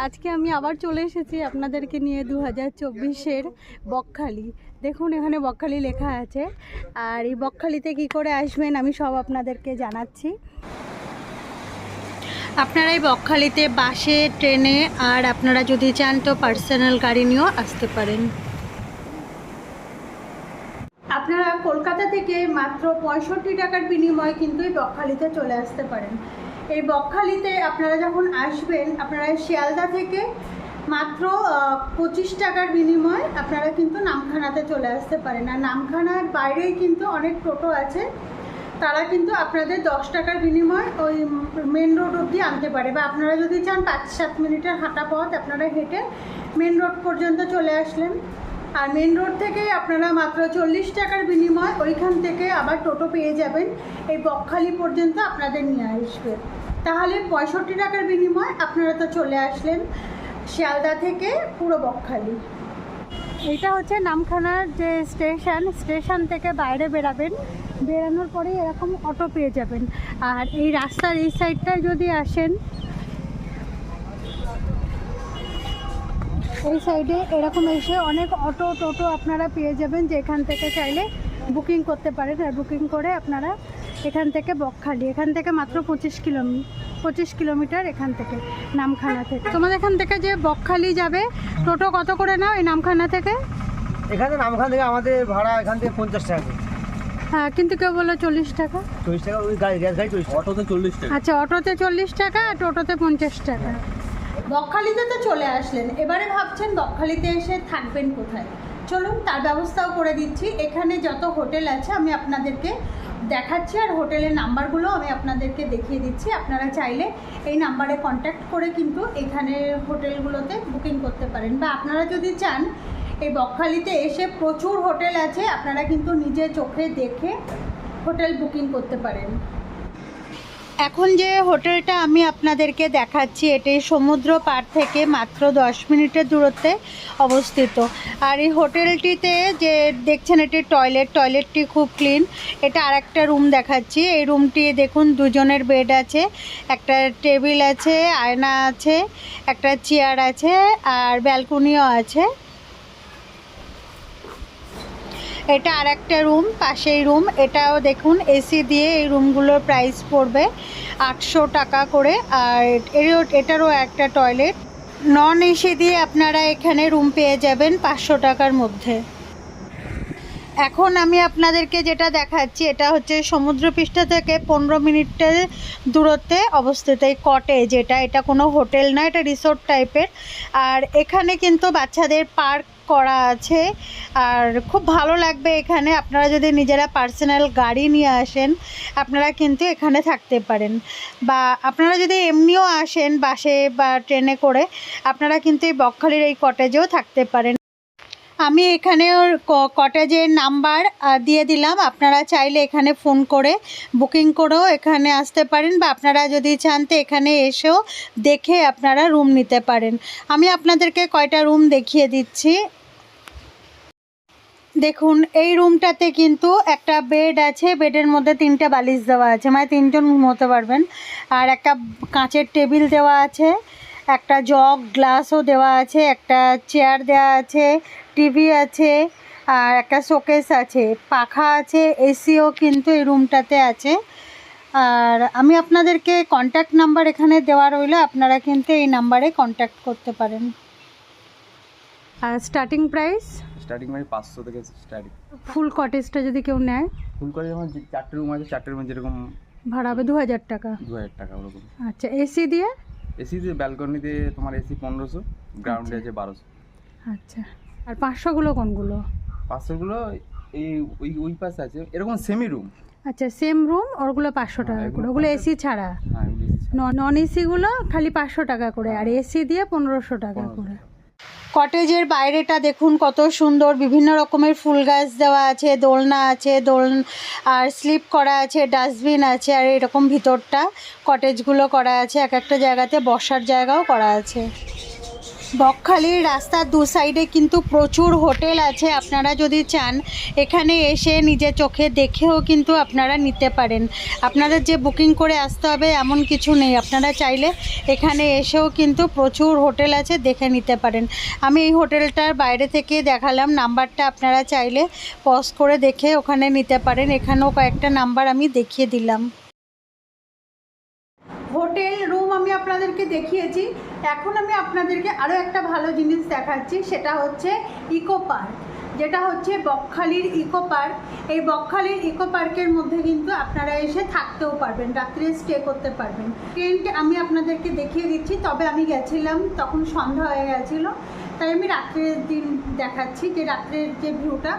আজকে আমি আবার চলে এসেছি আপনাদেরকে নিয়ে দু হাজার চব্বিশের বকখালি। দেখুন, এখানে বকখালি লেখা আছে। আর এই বকখালিতে কি করে আসবেন আমি সব আপনাদেরকে জানাচ্ছি। আপনারা এই বকখালিতে বাসে, ট্রেনে আর আপনারা যদি চান তো পার্সোনাল গাড়ি নিয়েও আসতে পারেন। আপনারা কলকাতা থেকে মাত্র পঁয়ষট্টি টাকার বিনিময়ে কিন্তু এই বকখালিতে চলে আসতে পারেন। এই বকখালিতে আপনারা যখন আসবেন, আপনারা শিয়ালদা থেকে মাত্র পঁচিশ টাকার বিনিময়ে আপনারা কিন্তু নামখানাতে চলে আসতে পারেন। আর নামখানার বাইরেই কিন্তু অনেক টোটো আছে। তারা কিন্তু আপনাদের দশ টাকার বিনিময়ে ওই মেন রোড অবধি আনতে পারে। বা আপনারা যদি চান পাঁচ সাত মিনিটের হাঁটা পথ, আপনারা হেঁটে মেন রোড পর্যন্ত চলে আসলেন। আর মেন রোড থেকে আপনারা মাত্র চল্লিশ টাকার বিনিময় ওইখান থেকে আবার টোটো পেয়ে যাবেন। এই বকখালি পর্যন্ত আপনাদের নিয়ে আসবে। তাহলে পঁয়ষট্টি টাকার বিনিময় আপনারা তো চলে আসলেন শিয়ালদা থেকে পুরো বকখালি। এটা হচ্ছে নামখানার যে স্টেশন স্টেশন থেকে বাইরে বেরাবেন। বেরানোর পরে এরকম অটো পেয়ে যাবেন। আর এই রাস্তার এই সাইডটায় যদি আসেন, এই সাইডে এরকম এসে অনেক অটো, টোটো আপনারা পেয়ে যাবেন। যেখান থেকে চাইলে বুকিং করতে পারেন। আর বুকিং করে আপনারা এখান থেকে বকখালি এখান থেকে মাত্র পঁচিশ কিলোমি পঁচিশ কিলোমিটার এখান থেকে নামখানা থেকে। তোমাদের এখান থেকে যে বকখালি যাবে টোটো কত করে নাও এই নামখানা থেকে? এখানে নামখান থেকে আমাদের ভাড়া এখান থেকে পঞ্চাশ টাকা হ্যাঁ কিন্তু কেউ বলল চল্লিশ টাকা। চল্লিশ টাকা ওই গাড়ি গ্যাস গাড়ি চল্লিশ অটোতে চল্লিশ টাকা। আচ্ছা অটোতে চল্লিশ টাকা আর টোটোতে পঞ্চাশ টাকা। বকখালিতে তো চলে আসলেন। এবারে ভাবছেন বকখালিতে এসে থাকবেন কোথায়? চলুন তার ব্যবস্থাও করে দিচ্ছি। এখানে যত হোটেল আছে আমি আপনাদেরকে দেখাচ্ছি আর হোটেলের নাম্বারগুলো আমি আপনাদেরকে দেখিয়ে দিচ্ছি। আপনারা চাইলে এই নাম্বারে কন্ট্যাক্ট করে কিন্তু এখানে হোটেলগুলোতে বুকিং করতে পারেন। বা আপনারা যদি চান, এই বকখালিতে এসে প্রচুর হোটেল আছে, আপনারা কিন্তু নিজে চোখে দেখে হোটেল বুকিং করতে পারেন। এখন যে হোটেলটা আমি আপনাদেরকে দেখাচ্ছি, এটি সমুদ্র পার থেকে মাত্র দশ মিনিটের দূরত্বে অবস্থিত। আর এই হোটেলটিতে যে দেখছেন, এটি টয়লেট, টয়লেটটি খুব ক্লিন। এটা আর একটা রুম দেখাচ্ছি। এই রুমটি দেখুন, দুজনের বেড আছে, একটা টেবিল আছে, আয়না আছে, একটা চেয়ার আছে, আর ব্যালকনিও আছে। এটা আর একটা রুম পাশেই রুম এটাও দেখুন এসি দিয়ে এই রুমগুলোর প্রাইস পড়বে আটশো টাকা করে। আর এরও, এটারও একটা টয়লেট নন এসি দিয়ে আপনারা এখানে রুম পেয়ে যাবেন পাঁচশো টাকার মধ্যে। এখন আমি আপনাদেরকে যেটা দেখাচ্ছি, এটা হচ্ছে সমুদ্রপৃষ্ঠ থেকে পনেরো মিনিটের দূরত্বে অবস্থিত এই কটেজ এটা। এটা কোনো হোটেল না, এটা রিসোর্ট টাইপের আর এখানে কিন্তু বাচ্চাদের পার্ক করা আছে। আর খুব ভালো লাগবে এখানে। আপনারা যদি নিজেরা পার্সোনাল গাড়ি নিয়ে আসেন, আপনারা কিন্তু এখানে থাকতে পারেন। বা আপনারা যদি এমনিও আসেন বাসে বা ট্রেনে করে, আপনারা কিন্তু এই বকখালির এই কটেজেও থাকতে পারেন। আমি এখানে ওর কটেজের নাম্বার দিয়ে দিলাম। আপনারা চাইলে এখানে ফোন করে বুকিং করেও এখানে আসতে পারেন বা আপনারা যদি চান তো এখানে এসেও দেখে আপনারা রুম নিতে পারেন। আমি আপনাদেরকে কয়টা রুম দেখিয়ে দিচ্ছি। দেখুন, এই রুমটাতে কিন্তু একটা বেড আছে, বেডের মধ্যে তিনটে বালিশ দেওয়া আছে। মানে তিনজন ঘুমোতে পারবেন। আর একটা কাঁচের টেবিল দেওয়া আছে, একটা জগ, গ্লাসও দেওয়া আছে, একটা চেয়ার দেওয়া আছে টিভি আছে আর একটা শোকেস আছে পাখা আছে এসিও কিন্তু এই রুমটাতে আছে। আর আমি আপনাদেরকে কন্ট্যাক্ট নাম্বার এখানে দেওয়া রইল আপনারা কিন্তু এই নাম্বারে কন্ট্যাক্ট করতে পারেন। আর স্টার্টিং প্রাইস স্টার্টিং মানে পাঁচশো থেকে স্টার্টিং ফুল কটেজটা যদি কেউ নেয়? ফুল কটেজ আমার চারটে রুম আছে চারটে রুমে যেরকম ভাড়া হবে দু হাজার টাকা। দু হাজার টাকা ওরকম। আচ্ছা এসি দিয়ে? এসিতে ব্যালকনিতে তোমার এসি পনেরোশো গ্রাউন্ডে আছে বারোশো। আচ্ছা। আর পাঁচশোগুলো কোনগুলো? পাঁচশোগুলো এই ওই ওই পাশে আছে। এরকম সেমি রুম আচ্ছা সেম রুম ওগুলো পাঁচশো টাকা হ্যাঁ, করে ওগুলো এসি ছাড়া? হ্যাঁ নন এসিগুলো খালি পাঁচশো টাকা করে আর এসি দিয়ে পনেরোশো টাকা করে। কটেজের বাইরেটা দেখুন কত সুন্দর। বিভিন্ন রকমের ফুল গাছ দেওয়া আছে দোলনা আছে দোল আর স্লিপ করা আছে ডাস্টবিন আছে আর এরকম ভিতরটা কটেজগুলো করা আছে। এক একটা জায়গাতে বসার জায়গাও করা আছে। বকখালির রাস্তার দু সাইডে কিন্তু প্রচুর হোটেল আছে। আপনারা যদি চান, এখানে এসে নিজের চোখে দেখেও কিন্তু আপনারা নিতে পারেন। আপনাদের যে বুকিং করে আসতে হবে এমন কিছু নেই। আপনারা চাইলে এখানে এসেও কিন্তু প্রচুর হোটেল আছে, দেখে নিতে পারেন। আমি এই হোটেলটার বাইরে থেকে দেখালাম, নাম্বারটা আপনারা চাইলে পজ করে দেখে ওখানে নিতে পারেন। এখানেও কয়েকটা নাম্বার আমি দেখিয়ে দিলাম। হোটেল রুম আমি আপনাদেরকে দেখিয়েছি। এখন আমি আপনাদেরকে আরও একটা ভালো জিনিস দেখাচ্ছি, সেটা হচ্ছে ইকো পার্ক। যেটা হচ্ছে বকখালির ইকো পার্ক। এই বকখালির ইকো পার্কের মধ্যে কিন্তু আপনারা এসে থাকতেও পারবেন, রাত্রে স্টে করতে পারবেন। টেন্ট আমি আপনাদেরকে দেখিয়ে দিচ্ছি, তবে আমি গেছিলাম, তখন সন্ধ্যা হয়ে গেছিল। তাই আমি রাত্রের দিন দেখাচ্ছি যে রাত্রের যে ভিউটা,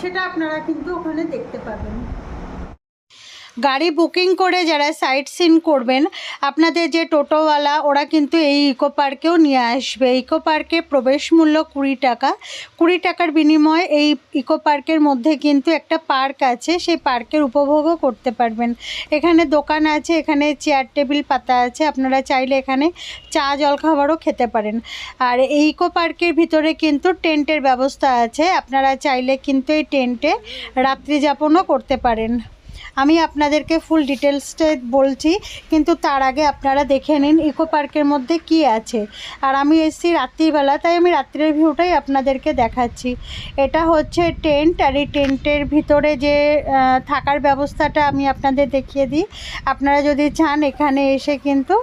সেটা আপনারা কিন্তু ওখানে দেখতে পাবেন। গাড়ি বুকিং করে যারা সাইট সিন করবেন, আপনাদের যে টোটোওয়ালা, ওরা কিন্তু এই ইকো পার্কেও নিয়ে আসবে। ইকো পার্কে প্রবেশ মূল্য কুড়ি টাকা। কুড়ি টাকার বিনিময়ে এই ইকো পার্কের মধ্যে কিন্তু একটা পার্ক আছে, সেই পার্কের উপভোগও করতে পারবেন। এখানে দোকান আছে, এখানে চেয়ার টেবিল পাতা আছে, আপনারা চাইলে এখানে চা, জলখাবারও খেতে পারেন। আর এই ইকো পার্কের ভিতরে কিন্তু টেন্টের ব্যবস্থা আছে, আপনারা চাইলে কিন্তু এই টেন্টে রাত্রি যাপনও করতে পারেন। আমি আপনাদেরকে ফুল ডিটেলসটা বলছি, কিন্তু তার আগে আপনারা দেখে নিন ইকো পার্কের মধ্যে কি আছে। আর আমি এসেছি রাত্রিবেলা, তাই আমি রাত্রের ভিউটাই আপনাদেরকে দেখাচ্ছি। এটা হচ্ছে টেন্ট আর এই টেন্টের ভিতরে যে থাকার ব্যবস্থাটা আমি আপনাদের দেখিয়ে দিই। আপনারা যদি চান এখানে এসে কিন্তু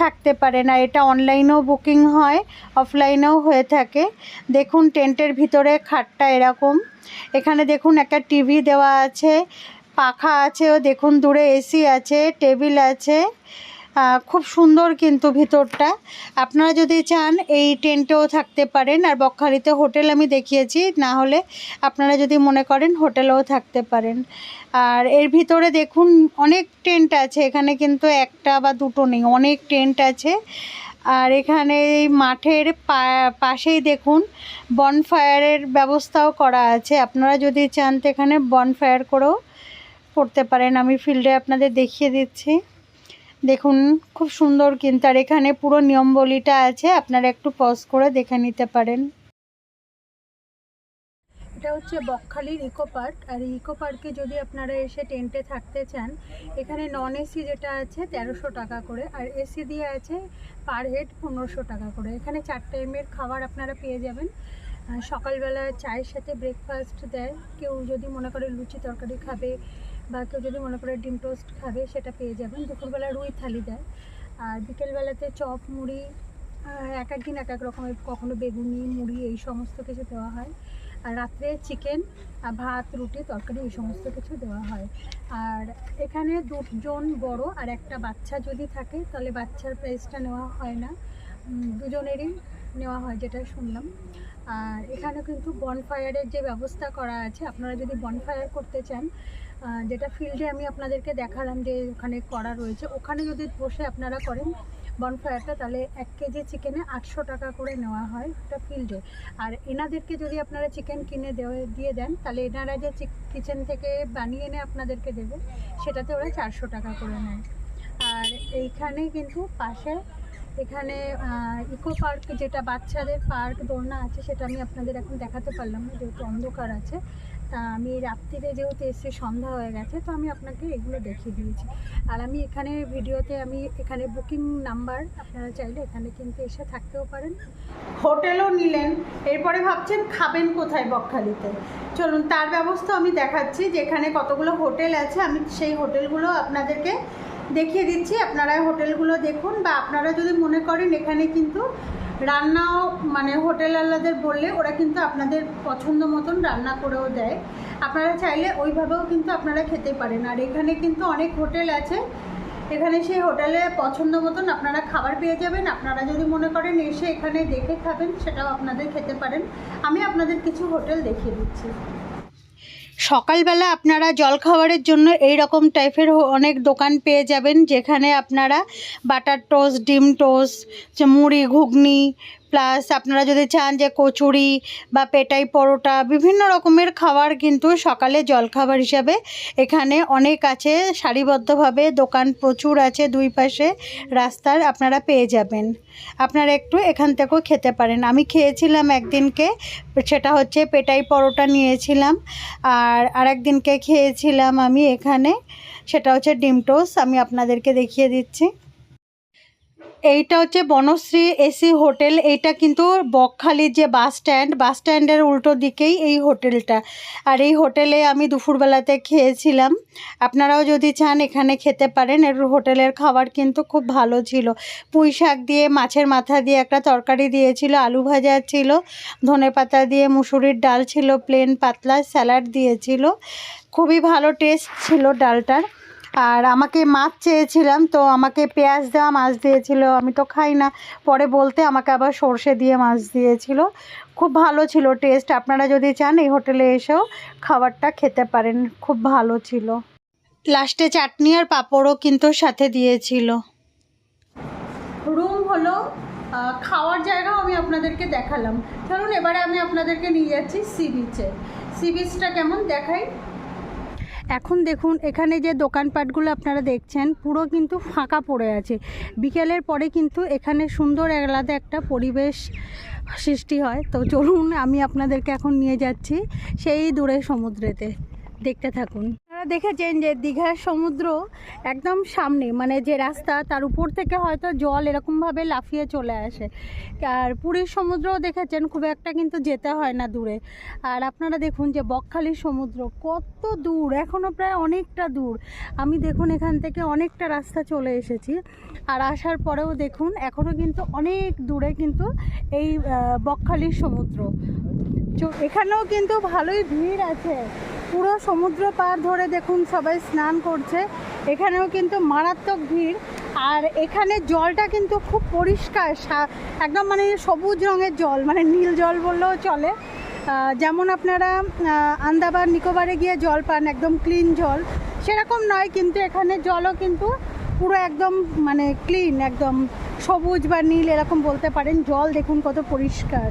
থাকতে পারে না এটা অনলাইনেও বুকিং হয় অফলাইনেও হয়ে থাকে। দেখুন টেন্টের ভিতরে খাটটা এরকম। এখানে দেখুন একটা টিভি দেওয়া আছে পাখা আছে, ও দেখুন দূরে এসি আছে, টেবিল আছে। খুব সুন্দর কিন্তু ভিতরটা। আপনারা যদি চান এই টেন্টেও থাকতে পারেন, আর বকখালিতে হোটেল আমি দেখিয়েছি, না হলে আপনারা যদি মনে করেন হোটেলেও থাকতে পারেন। আর এর ভিতরে দেখুন অনেক টেন্ট আছে, এখানে কিন্তু একটা বা দুটো নেই, অনেক টেন্ট আছে। আর এখানে মাঠের পাশেই দেখুন বনফায়ারের ব্যবস্থাও করা আছে। আপনারা যদি চান তো এখানে বনফায়ার করেও করতে পারেন। আমি ফিল্ডে আপনাদের দেখিয়ে দিচ্ছি। দেখুন, খুব সুন্দর কিন্তু। আর এখানে পুরো নিয়মবলিটা আছে, আপনারা একটু পজ করে দেখে নিতে পারেন। এটা হচ্ছে বকখালির ইকো পার্ক। আর ইকো পার্কে যদি আপনারা এসে টেন্টে থাকতে চান, এখানে নন এসি যেটা আছে, তেরোশো টাকা করে। আর এসি দিয়ে আছে পার হেড পনেরোশো টাকা করে। এখানে চার টাইমের খাবার আপনারা পেয়ে যাবেন। সকালবেলা চায়ের সাথে ব্রেকফাস্ট দেয়। কেউ যদি মনে করে লুচি তরকারি খাবে বা কেউ যদি মনে করে ডিম টোস্ট খাবে, সেটা পেয়ে যাবেন। দুপুরবেলা রুই থালি দেয়। আর বিকেলবেলাতে চপ, মুড়ি এক এক দিন এক এক রকমের, কখনো বেগুনি, মুড়ি, এই সমস্ত কিছু দেওয়া হয়। আর রাত্রে চিকেন ভাত, রুটি, তরকারি, এই সমস্ত কিছু দেওয়া হয়। আর এখানে দুজন বড় আর একটা বাচ্চা যদি থাকে, তাহলে বাচ্চার প্রাইসটা নেওয়া হয় না। দুজনেরই নেওয়া হয়, যেটা শুনলাম। আর এখানে কিন্তু বনফায়ারের যে ব্যবস্থা করা আছে, আপনারা যদি বনফায়ার করতে চান যেটা ফিল্ডে আমি আপনাদেরকে দেখালাম যে ওখানে করা রয়েছে, ওখানে যদি বসে আপনারা করেন বনফায়ারটা তাহলে এক কেজি চিকেনে আটশো টাকা করে নেওয়া হয় ওটা ফিল্ডে। আর এনাদেরকে যদি আপনারা চিকেন কিনে দিয়ে দেন, তাহলে এনারা যে কিচেন থেকে বানিয়ে এনে আপনাদেরকে দেবে, সেটাতে ওরা চারশো টাকা করে নেয়। আর এইখানে কিন্তু পাশে, এখানে ইকো পার্ক যেটা বাচ্চাদের পার্ক দোলনা আছে, সেটা আমি আপনাদের এখন দেখাতে পারলাম না, যেহেতু অন্ধকার আছে। তা আমি রাত্রিরে যেহেতু এসে সন্ধ্যা হয়ে গেছে, তো আমি আপনাকে এগুলো দেখিয়ে দিয়েছি। আর আমি এখানে ভিডিওতে আমি এখানে বুকিং নাম্বার আপনারা চাইলে এখানে কিন্তু এসে থাকতেও পারেন। হোটেলও নিলেন, এরপরে ভাবছেন খাবেন কোথায় বকখালিতে? চলুন, তার ব্যবস্থা আমি দেখাচ্ছি যে এখানে কতগুলো হোটেল আছে, আমি সেই হোটেলগুলো আপনাদেরকে দেখিয়ে দিচ্ছি। আপনারা হোটেলগুলো দেখুন বা আপনারা যদি মনে করেন এখানে কিন্তু রান্নাও মানে হোটেলওয়ালাদের বললে ওরা কিন্তু আপনাদের পছন্দ মতন রান্না করেও দেয়। আপনারা চাইলে ওইভাবেও কিন্তু আপনারা খেতে পারেন। আর এখানে কিন্তু অনেক হোটেল আছে। এখানে সেই হোটেলে পছন্দ মতন আপনারা খাবার পেয়ে যাবেন। আপনারা যদি মনে করেন এসে এখানে দেখে খাবেন, সেটাও আপনাদের খেতে পারেন। আমি আপনাদের কিছু হোটেল দেখিয়ে দিচ্ছি। সকালবেলা আপনারা জলখাবারের জন্য এই রকম টাইপের অনেক দোকান পেয়ে যাবেন, যেখানে আপনারা বাটার টোস্ট ডিম টোস্ট মুড়ি, ঘুগনি প্লাস আপনারা যদি চান যে কচুরি বা পেটাই পরোটা বিভিন্ন রকমের খাবার কিন্তু সকালে জলখাবার হিসাবে এখানে অনেক আছে। সারিবদ্ধভাবে দোকান প্রচুর আছে দুই পাশে রাস্তার আপনারা পেয়ে যাবেন। আপনারা একটু এখান থেকেও খেতে পারেন। আমি খেয়েছিলাম একদিনকে, সেটা হচ্ছে পেটাই পরোটা নিয়েছিলাম। আর আরেকদিনকে খেয়েছিলাম আমি এখানে, সেটা হচ্ছে ডিম টোস আমি আপনাদেরকে দেখিয়ে দিচ্ছি। এইটা হচ্ছে বনশ্রী এসি হোটেল। এইটা কিন্তু বকখালির যে বাস স্ট্যান্ড, বাস স্ট্যান্ডের উল্টো দিকেই এই হোটেলটা। আর এই হোটেলে আমি দুপুরবেলাতে খেয়েছিলাম। আপনারাও যদি চান এখানে খেতে পারেন। এর হোটেলের খাবার কিন্তু খুব ভালো ছিল। পুঁই শাক দিয়ে, মাছের মাথা দিয়ে একটা তরকারি দিয়েছিল, আলু ভাজা ছিল, ধনে পাতা দিয়ে মুসুরির ডাল ছিল প্লেন পাতলা স্যালাড দিয়েছিল। খুবই ভালো টেস্ট ছিল ডালটার। আর আমাকে মাছ চেয়েছিলাম, তো আমাকে পেঁয়াজ দেওয়া মাছ দিয়েছিল, আমি তো খাই না। পরে বলতে আমাকে আবার সর্ষে দিয়ে মাছ দিয়েছিল। খুব ভালো ছিল টেস্ট আপনারা যদি চান এই হোটেলে এসেও খাবারটা খেতে পারেন, খুব ভালো ছিল। লাস্টে চাটনি আর পাঁপড়ও কিন্তু সাথে দিয়েছিল। রুম হলো খাওয়ার জায়গাও আমি আপনাদেরকে দেখালাম। চলুন, এবারে আমি আপনাদেরকে নিয়ে যাচ্ছি সি বিচে সি বিচটা কেমন? দেখাই। এখন দেখুন, এখানে যে দোকানপাটগুলো আপনারা দেখছেন, পুরো কিন্তু ফাঁকা পড়ে আছে। বিকেলের পরে কিন্তু এখানে সুন্দর আলাদা একটা পরিবেশ সৃষ্টি হয়। তো চলুন, আমি আপনাদেরকে এখন নিয়ে যাচ্ছি সেই দূরে সমুদ্রেতে। দেখতে থাকুন। আপনারা দেখেছেন যে দীঘার সমুদ্র একদম সামনে মানে যে রাস্তা তার উপর থেকে হয়তো জল এরকমভাবে লাফিয়ে চলে আসে। আর পুরীর সমুদ্রও দেখেছেন, খুব একটা কিন্তু যেতে হয় না দূরে। আর আপনারা দেখুন যে বকখালির সমুদ্র কত দূর এখনও প্রায় অনেকটা দূর। আমি দেখুন এখান থেকে অনেকটা রাস্তা চলে এসেছি। আর আসার পরেও দেখুন এখনও কিন্তু অনেক দূরে কিন্তু এই বকখালির সমুদ্র। এখানেও কিন্তু ভালোই ভিড় আছে। পুরো সমুদ্র পার ধরে দেখুন, সবাই স্নান করছে। এখানেও কিন্তু মারাত্মক ভিড়। আর এখানে জলটা কিন্তু খুব পরিষ্কার একদম মানে সবুজ রঙের জল মানে নীল জল বললেও চলে। যেমন আপনারা আন্দামান নিকোবরে গিয়ে জল পান, একদম ক্লিন জল। সেরকম নয়, কিন্তু এখানে জলও কিন্তু পুরো একদম মানে ক্লিন, একদম সবুজ বা নীল এরকম বলতে পারেন। জল দেখুন কত পরিষ্কার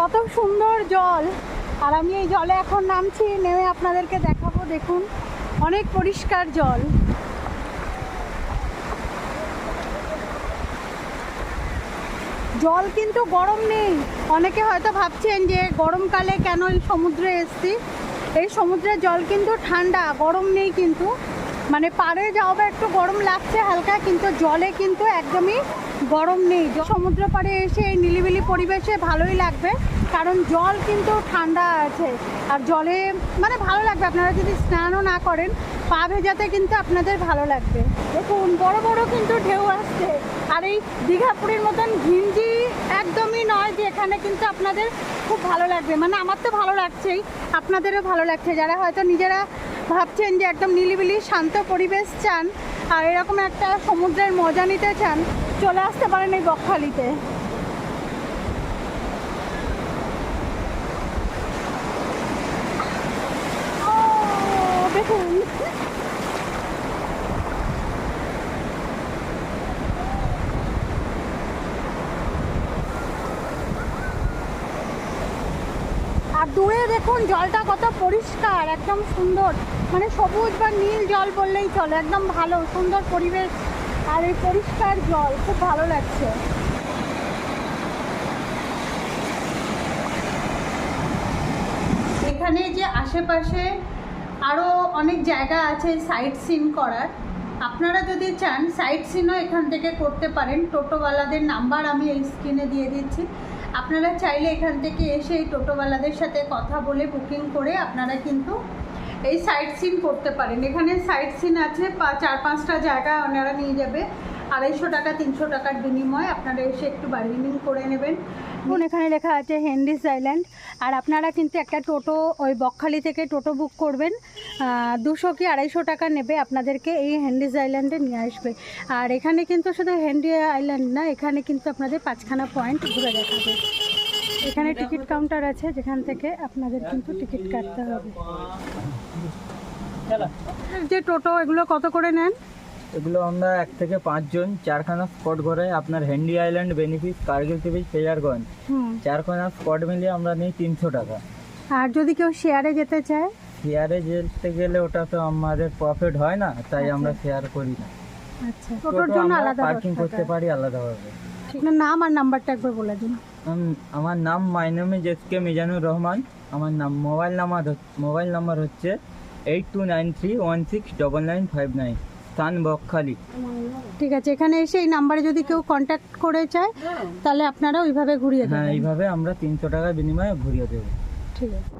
কত সুন্দর জল আর আমি এই জলে এখন নামছি, নেমে আপনাদেরকে দেখাবো, দেখুন। অনেক পরিষ্কার জল। জল কিন্তু গরম নেই। অনেকে হয়তো ভাবছেন যে, গরমকালে কেন সমুদ্রে এসছি? এই সমুদ্রের জল কিন্তু ঠান্ডা, গরম নেই কিন্তু। মানে পাড়ে যাওয়া একটু গরম লাগছে হালকা, কিন্তু জলে কিন্তু একদমই গরম নেই। সমুদ্র পাড়ে এসে এই নিলিবিলি পরিবেশে ভালোই লাগবে। কারণ জল কিন্তু ঠান্ডা আছে। আর জলে মানে ভালো লাগবে। আপনারা যদি স্নানও না করেন, পা ভেজাতে কিন্তু আপনাদের ভালো লাগবে। দেখুন, বড় বড় কিন্তু ঢেউ আসছে। আর এই দীঘাপুরীর মতন ঘিঞ্জি একদমই নয় যে এখানে কিন্তু আপনাদের খুব ভালো লাগবে। মানে আমার তো ভালো লাগছেই। আপনাদেরও ভালো লাগছে। যারা হয়তো নিজেরা ভাবছেন যে একদম নিলিবিলি, শান্ত পরিবেশ চান, আর এরকম একটা সমুদ্রের মজা নিতে চান, চলে আসতে পারেন এই বকখালিতে ও, দেখুন আর দূরে দেখুন, জলটা কত পরিষ্কার, একদম সুন্দর। মানে সবুজ বা নীল জল বললেই চলে, একদম ভালো, সুন্দর পরিবেশ। আর এই পরিষ্কার জল, খুব ভালো লাগছে। এখানে যে আশেপাশে অনেক জায়গা আছে সাইট সিন করার। আপনারা যদি চান সাইট সিনও এখান থেকে করতে পারেন। টোটোওয়ালাদের নাম্বার আমি এই স্ক্রিনে দিয়ে দিচ্ছি। আপনারা চাইলে এখান থেকে এসে এই টোটোওয়ালাদের সাথে কথা বলে বুকিং করে আপনারা কিন্তু এই সাইট সিন করতে পারেন। এখানে সাইট সিন আছে চার পাঁচটা জায়গা ওনারা নিয়ে যাবে। আড়াইশো টাকা, তিনশো টাকার বিনিময়ে আপনারা এসে একটু বার্গেনিং করে নেবেন। এখন এখানে লেখা আছে হেন্ডিস আইল্যান্ড আর আপনারা কিন্তু একটা টোটো ওই বকখালি থেকে টোটো বুক করবেন। দুশো কি আড়াইশো টাকা নেবে আপনাদেরকে এই হেন্ডিস আইল্যান্ডে নিয়ে আসবে। আর এখানে কিন্তু শুধু হেন্ডি আইল্যান্ড না, এখানে কিন্তু আপনাদের পাঁচখানা পয়েন্ট ঘুরে দেখাবে। এখানে টিকিট কাউন্টার আছে, যেখান থেকে আপনাদের কিন্তু টিকিট কাটতে হবে। যে টোটো এগুলো কত করে নেন? এগুলো আমরা এক থেকে পাঁচজন চারখানা স্পট ঘরে আপনার হ্যান্ডি আইল্যান্ড বেনিফিট কার্গিল সি বিচ ফেজারগঞ্জ চারখানা স্পট মিলিয়ে আমরা নিই তিনশো টাকা। আর যদি কেউ শেয়ারে যেতে চায়? শেয়ারে যেতে গেলে ওটা তো আমাদের প্রফিট হয় না তাই আমরা শেয়ার করি না। আচ্ছা। টোটোর জন্য আলাদা পার্কিং করতে পারি আলাদাভাবে। নাম আর নাম্বারটা একবার বলে দিন। আমার নাম my name is S K Mizanur Rahman আমার নাম মোবাইল নাম্বার মোবাইল নাম্বার হচ্ছে eight two nine three one six double nine five nine স্থান বকখালি। ঠিক আছে এখানে এসে এই নাম্বারে যদি কেউ কন্ট্যাক্ট করে চায় তাহলে আপনারা ওইভাবে ঘুরিয়ে হ্যাঁ দেবেন। এইভাবে আমরা তিনশো টাকার বিনিময়ে ঘুরিয়ে দেবো। ঠিক আছে।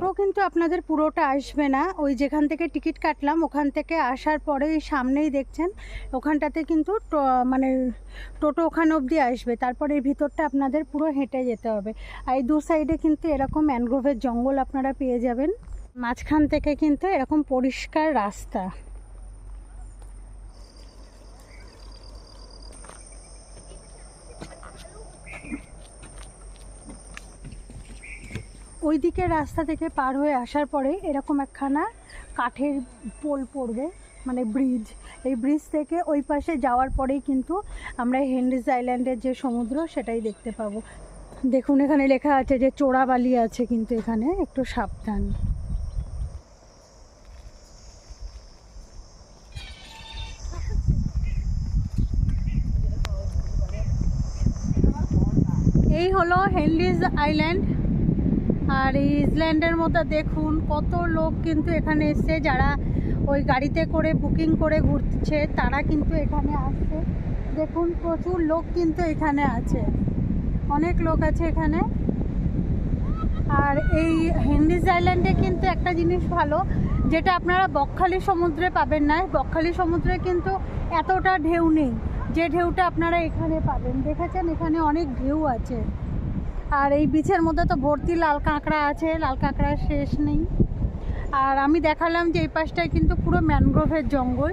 টোটো কিন্তু আপনাদের পুরোটা আসবে না। ওই যেখান থেকে টিকিট কাটলাম ওখান থেকে আসার পরে সামনেই দেখছেন ওখানটাতে কিন্তু মানে টোটো ওখানে অবধি আসবে। তারপরে এই ভিতরটা আপনাদের পুরো হেঁটে যেতে হবে। আর এই দু সাইডে কিন্তু এরকম ম্যানগ্রোভের জঙ্গল আপনারা পেয়ে যাবেন। মাঝখান থেকে কিন্তু এরকম পরিষ্কার রাস্তা। ওই দিকের রাস্তা থেকে পার হয়ে আসার পরে এরকম একখানা কাঠের পোল পড়বে মানে ব্রিজ এই ব্রিজ থেকে ওই পাশে যাওয়ার পরেই কিন্তু আমরা হেনরিজ আইল্যান্ডের যে সমুদ্র, সেটাই দেখতে পাবো। দেখুন, এখানে লেখা আছে যে চোরাবালি আছে কিন্তু এখানে, একটু সাবধান। এই হলো হেনরিজ আইল্যান্ড আর এই ইসল্যান্ডের মধ্যে দেখুন কত লোক কিন্তু এখানে এসছে, যারা ওই গাড়িতে করে বুকিং করে ঘুরছে, তারা কিন্তু এখানে আসছে। দেখুন, প্রচুর লোক কিন্তু এখানে আছে। অনেক লোক আছে এখানে। আর এই হেন্ডিজ আইল্যান্ডে কিন্তু একটা জিনিস ভালো, যেটা আপনারা বকখালি সমুদ্রে পাবেন না। বকখালি সমুদ্রে কিন্তু এতটা ঢেউ নেই। যে ঢেউটা আপনারা এখানে পাবেন, দেখেছেন? এখানে অনেক ঢেউ আছে। আর এই বিচের মধ্যে তো ভর্তি লাল কাঁকড়া আছে, লাল কাঁকড়ার শেষ নেই। আর আমি দেখালাম যে এই পাশটায় কিন্তু পুরো ম্যানগ্রোভের জঙ্গল।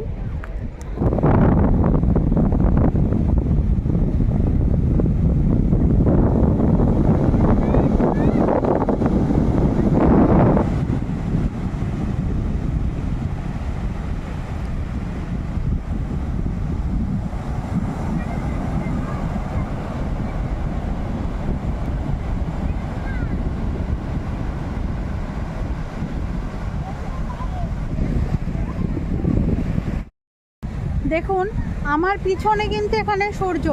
দেখুন, আমার পিছনে কিন্তু এখানে সূর্য।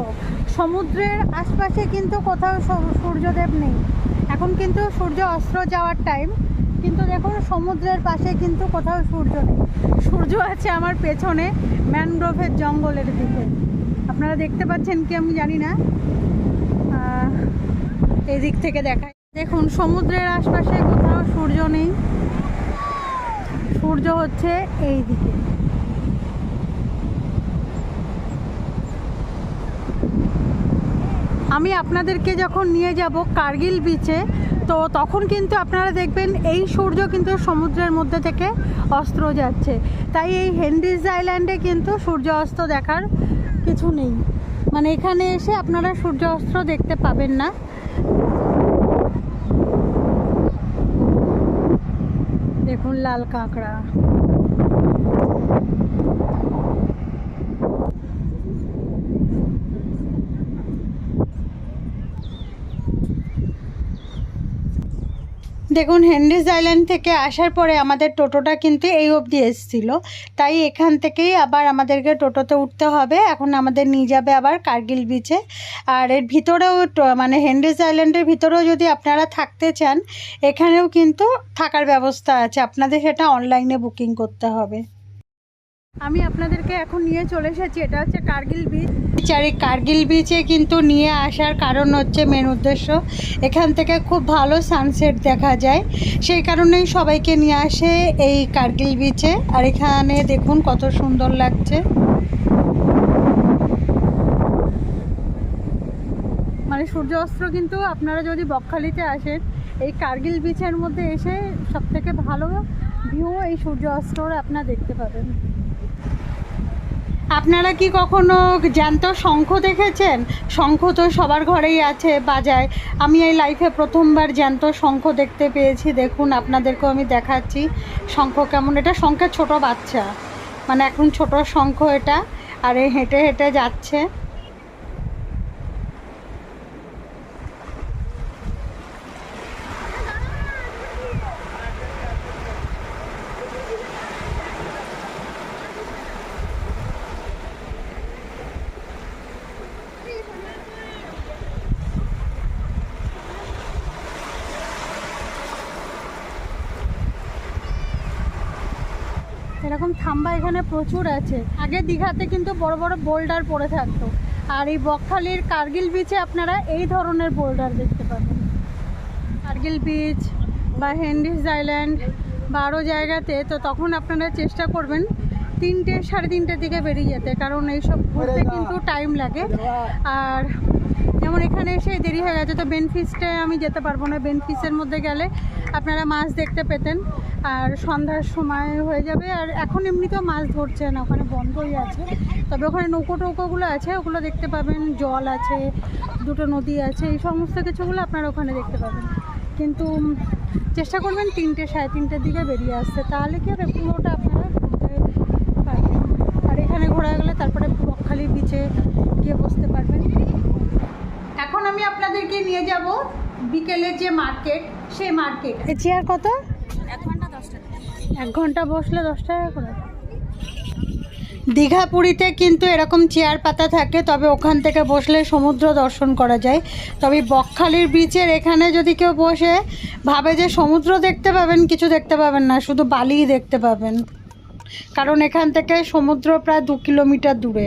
সমুদ্রের আশপাশে কিন্তু কোথাও সূর্যদেব নেই। এখন কিন্তু সূর্য অস্ত্র যাওয়ার টাইম কিন্তু দেখুন সমুদ্রের পাশে কিন্তু কোথাও সূর্য নেই। সূর্য আছে আমার পেছনে, ম্যানগ্রোভের জঙ্গলের দিকে। আপনারা দেখতে পাচ্ছেন কি আমি জানি না। এই দিক থেকে দেখায় দেখুন, সমুদ্রের আশপাশে কোথাও সূর্য নেই। সূর্য হচ্ছে এই দিকে। আমি আপনাদেরকে যখন নিয়ে যাব কার্গিল বিচে তো তখন কিন্তু আপনারা দেখবেন এই সূর্য কিন্তু সমুদ্রের মধ্যে থেকে অস্ত্র যাচ্ছে। তাই এই হেনরিজ আইল্যান্ডে কিন্তু সূর্য অস্ত দেখার কিছু নেই। মানে এখানে এসে আপনারা সূর্য অস্ত্র দেখতে পাবেন না। দেখুন লাল কাঁকড়া। দেখুন হেনরিজ আইল্যান্ড থেকে আসার পরে আমাদের টোটোটা কিন্তু এই অবধি এসেছিল। তাই এখান থেকেই আবার আমাদেরকে টোটোতে উঠতে হবে। এখন আমাদের নিয়ে যাবে আবার কার্গিল বিচে আর এর ভিতরেও মানে হেনরিজ আইল্যান্ডের ভিতরেও যদি আপনারা থাকতে চান, এখানেও কিন্তু থাকার ব্যবস্থা আছে। আপনাদের সেটা অনলাইনে বুকিং করতে হবে। আমি আপনাদেরকে এখন নিয়ে চলে এসেছি। এটা হচ্ছে কার্গিল বিচ এই কার্গিল বিচে কিন্তু নিয়ে আসার কারণ হচ্ছে মেন উদ্দেশ্য। এখান থেকে খুব ভালো সানসেট দেখা যায়। সেই কারণেই সবাইকে নিয়ে আসে এই কার্গিল বিচে আর এখানে দেখুন কত সুন্দর লাগছে। মানে সূর্য অস্ত্র কিন্তু আপনারা যদি বকখালিতে আসেন, এই কার্গিল বিচের মধ্যে এসে সব থেকে ভালো ভিউ এই সূর্য অস্ত্রর আপনারা দেখতে পাবেন। আপনারা কি কখনো জ্যান্ত শঙ্খ দেখেছেন? শঙ্খ তো সবার ঘরেই আছে, বাজায়। আমি এই লাইফে প্রথমবার জ্যান্ত শঙ্খ দেখতে পেয়েছি, দেখুন আপনাদেরকেও আমি দেখাচ্ছি। শঙ্খ কেমন, এটা শঙ্খের ছোট বাচ্চা। মানে এখন ছোট শঙ্খ এটা, আর এই হেঁটে হেঁটে যাচ্ছে এরকম থাম্বা এখানে প্রচুর আছে। আগে দীঘাতে কিন্তু বড় বড় বোল্ডার পড়ে থাকতো। আর এই বকখালির কার্গিল বিচে আপনারা এই ধরনের বোল্ডার দেখতে পাবেন। কার্গিল বিচ বা হেন্ডিস আইল্যান্ড বা আরও জায়গাতে, তো তখন আপনারা চেষ্টা করবেন তিনটে সাড়ে তিনটের দিকে বেরিয়ে যেতে, কারণ এইসব ঘুরতে কিন্তু টাইম লাগে। আর যেমন এখানে এসে দেরি হয়ে গেছে, তো বেনফিসটে আমি যেতে পারব না। বেনফিসের মধ্যে গেলে আপনারা মাছ দেখতে পেতেন। আর সন্ধ্যার সময় হয়ে যাবে। আর এখন এমনিতেও মাছ ধরছে না, ওখানে বন্ধই আছে। তবে ওখানে নৌকো টৌকোগুলো আছে, ওগুলো দেখতে পাবেন। জল আছে, দুটো নদী আছে, এই সমস্ত কিছুগুলো আপনারা ওখানে দেখতে পাবেন। কিন্তু চেষ্টা করবেন তিনটে, সাড়ে তিনটের দিকে বেরিয়ে আসতে। তাহলে কি হবে? পুরোটা আপনারা ঘুরতে পারবেন। আর এখানে ঘোরা গেলে তারপরে বকখালি বিচে গিয়ে বসতে পারবেন। এখন আমি আপনাদেরকে নিয়ে যাব বিকেলের যে মার্কেট সেই মার্কেট। চেয়ার কত? এক ঘণ্টা বসলে দশ টাকা করে। দীঘা পুরীতে কিন্তু এরকম চেয়ার পাতা থাকে তবে ওখান থেকে বসলে সমুদ্র দর্শন করা যায়। তবে বকখালির বিচের এখানে যদি কেউ বসে ভাবে যে সমুদ্র দেখতে পাবেন কিছু দেখতে পাবেন না শুধু বালিই দেখতে পাবেন। কারণ এখান থেকে সমুদ্র প্রায় দু কিলোমিটার দূরে।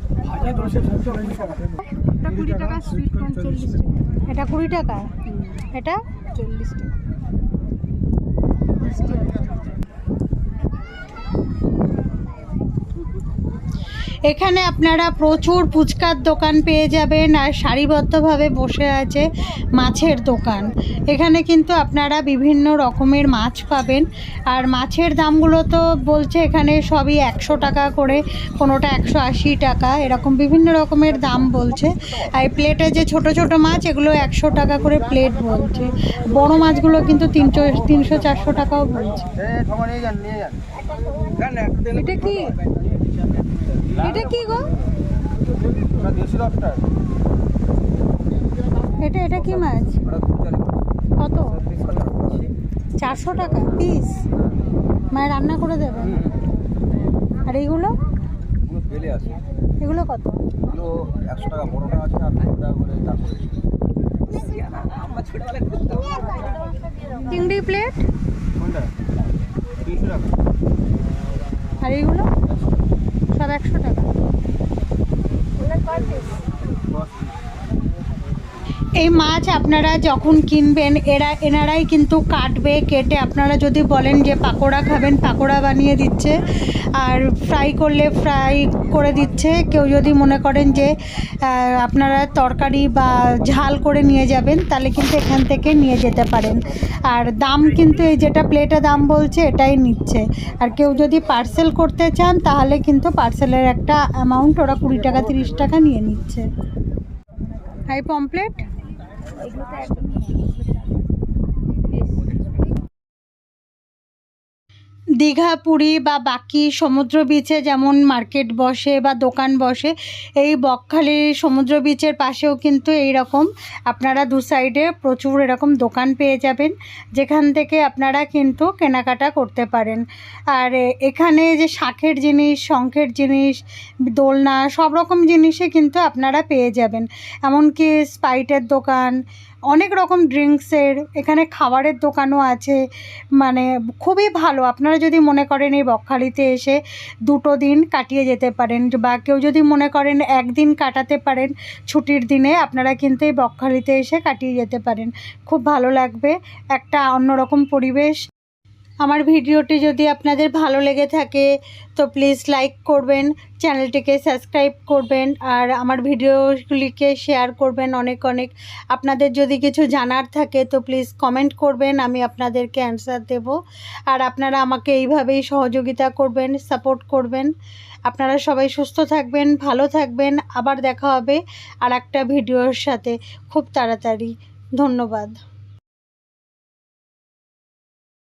এটা কুড়ি টাকা সুইট কর্ন চল্লিশ টাকা। এটা কুড়ি টাকা? এটা? চল্লিশ টাকা। এখানে আপনারা প্রচুর ফুচকার দোকান পেয়ে যাবেন আর সারিবদ্ধভাবে বসে আছে মাছের দোকান। এখানে কিন্তু আপনারা বিভিন্ন রকমের মাছ পাবেন। আর মাছের দামগুলো তো বলছে এখানে সবই একশো টাকা করে কোনোটা একশো আশি টাকা এরকম বিভিন্ন রকমের দাম বলছে। আর প্লেটে যে ছোট ছোট মাছ এগুলো একশো টাকা করে প্লেট বলছে। বড় মাছগুলো কিন্তু তিনশো তিনশো চারশো টাকাও বলছে। এটা কি? এটা কি গো? এটা এটা কি মাছ? কত? চারশো টাকা পিস? মানে রান্না করে দেবে? আর এইগুলো? এগুলো কত? একশো টাকা বড়টা আছে আর দুশো টাকা করে চিংড়ি। প্লেট? আর এইগুলো? একশো টাকা। এই মাছ আপনারা যখন কিনবেন, এরা, এনারাই কিন্তু কাটবে, কেটে আপনারা যদি বলেন যে পাকোড়া খাবেন, পাকোড়া বানিয়ে দিচ্ছে। আর ফ্রাই করলে ফ্রাই করে দিচ্ছে। কেউ যদি মনে করেন যে আপনারা তরকারি বা ঝাল করে নিয়ে যাবেন, তাহলে কিন্তু এখান থেকে নিয়ে যেতে পারেন। আর দাম কিন্তু এই যেটা প্লেটে দাম বলছে, এটাই নিচ্ছে। আর কেউ যদি পার্সেল করতে চান, তাহলে কিন্তু পার্সেলের একটা অ্যামাউন্ট ওরা কুড়ি টাকা, তিরিশ টাকা নিয়ে নিচ্ছে। হাই পমপ্লেট এগুলো তো দীঘা, পুরী বা বাকি সমুদ্র বিচে যেমন মার্কেট বসে বা দোকান বসে, এই বকখালি সমুদ্র বিচের পাশেও কিন্তু এই রকম আপনারা দু সাইডে প্রচুর এরকম দোকান পেয়ে যাবেন, যেখান থেকে আপনারা কিন্তু কেনাকাটা করতে পারেন। আর এখানে যে শাঁখের জিনিস, শঙ্খের জিনিস, দোলনা সব রকম জিনিসই কিন্তু আপনারা পেয়ে যাবেন। এমনকি স্পাইটের দোকান অনেক রকম ড্রিঙ্কসের, এখানে খাবারের দোকানও আছে মানে খুবই ভালো। আপনারা যদি মনে করেন এই বকখালিতে এসে দুটো দিন কাটিয়ে যেতে পারেন, বা কেউ যদি মনে করেন একদিন কাটাতে পারেন, ছুটির দিনে আপনারা কিন্তু এই বকখালিতে এসে কাটিয়ে যেতে পারেন। খুব ভালো লাগবে, একটা অন্যরকম পরিবেশ। আমার ভিডিওটি যদি আপনাদের ভালো লেগে থাকে, তো প্লিজ লাইক করবেন চ্যানেলটিকে সাবস্ক্রাইব করবেন, আর আমার ভিডিওগুলিকে শেয়ার করবেন অনেক অনেক। আপনাদের যদি কিছু জানার থাকে, তো প্লিজ কমেন্ট করবেন, আমি আপনাদেরকে অ্যান্সার দেব। আর আপনারা আমাকে এইভাবেই সহযোগিতা করবেন সাপোর্ট করবেন। আপনারা সবাই সুস্থ থাকবেন, ভালো থাকবেন। আবার দেখা হবে আর একটা ভিডিওর সাথে। খুব তাড়াতাড়ি। ধন্যবাদ।